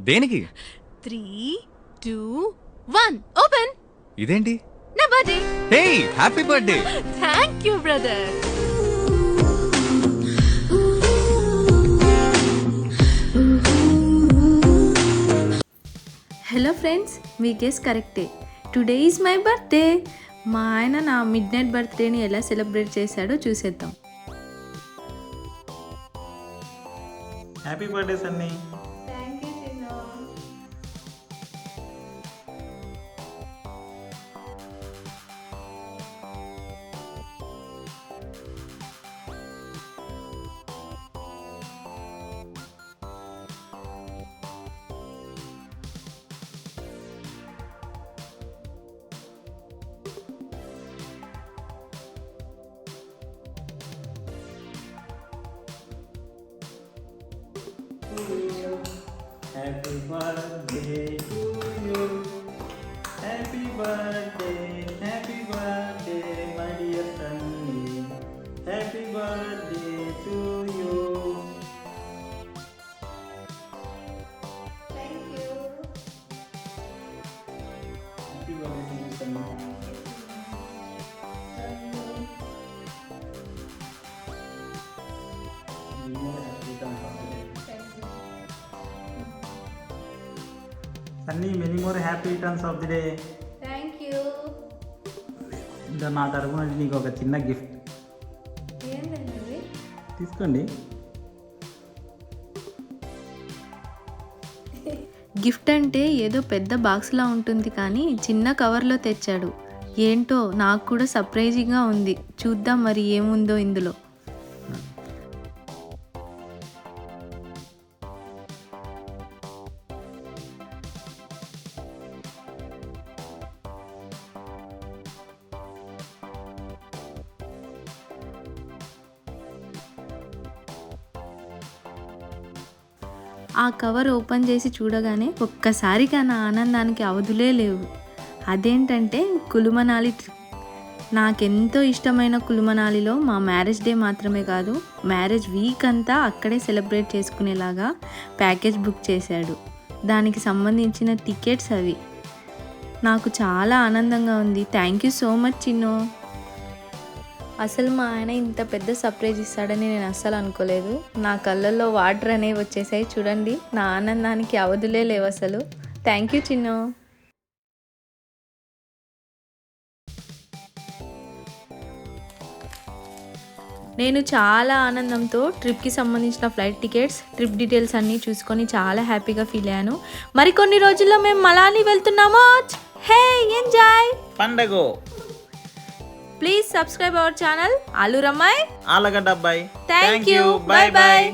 దేనికి? Three two one open ఇదేంటి? నా birthday. Hey happy birthday thank you brother hello friends me guess కరెక్టే today is my birthday మా ఆయన నా మిడ్ నైట్ బర్త్డేని ఎలా సెలబ్రేట్ చేశాడో చూసేద్దాం. Happy birthday Sunny happy birthday to you happy birthday happy birthday my dear Sunny happy birthday to you happy birthday to Sunny Sunny many more happy returns of the day thank you నా తరపున నీకు ఒక చిన్న gift తీసుకోండి. Gift అంటే ఏదో పెద్ద బాక్స్లా ఉంటుంది కానీ చిన్న కవర్లో తెచ్చాడు. ఏంటో నాకు కూడా సర్ప్రైజింగ్గా ఉంది. చూద్దాం మరి ఏముందో ఇందులో. ఆ కవర్ ఓపెన్ చేసి చూడగానే ఒక్కసారిగా నా ఆనందానికి అవధులే లేవు. అదేంటంటే కులుమనాలి ట్రిప్. నాకెంతో ఇష్టమైన కులుమనాలిలో మా మ్యారేజ్ డే మాత్రమే కాదు మ్యారేజ్ వీక్ అంతా అక్కడే సెలబ్రేట్ చేసుకునేలాగా ప్యాకేజ్ బుక్ చేశాడు. దానికి సంబంధించిన టికెట్స్ అవి. నాకు చాలా ఆనందంగా ఉంది. థ్యాంక్ యూ సో మచ్ చిన్నో. అసలు మా ఆయన ఇంత పెద్ద సర్ప్రైజ్ ఇస్తాడని నేను అస్సలు అనుకోలేదు. నా కళ్ళల్లో వాటర్ అనేవి వచ్చేసాయి. చూడండి నా ఆనందానికి అవధులే లేవు అసలు. Thank you Chinnu. నేను చాలా ఆనందంతో ట్రిప్కి సంబంధించిన ఫ్లైట్ టికెట్స్ ట్రిప్ డీటెయిల్స్ అన్నీ చూసుకొని చాలా హ్యాపీగా ఫీల్ అయ్యాను. మరికొన్ని రోజుల్లో మేము మలాని వెళ్తున్నామో? Hey enjoy! పండగ! ప్లీజ్ సబ్స్క్రైబ్ అవర్ ఛానల్ ఆలు రమ్మాయ్ ఆలగడ్డ అబ్బాయి Thank you. Bye. bye.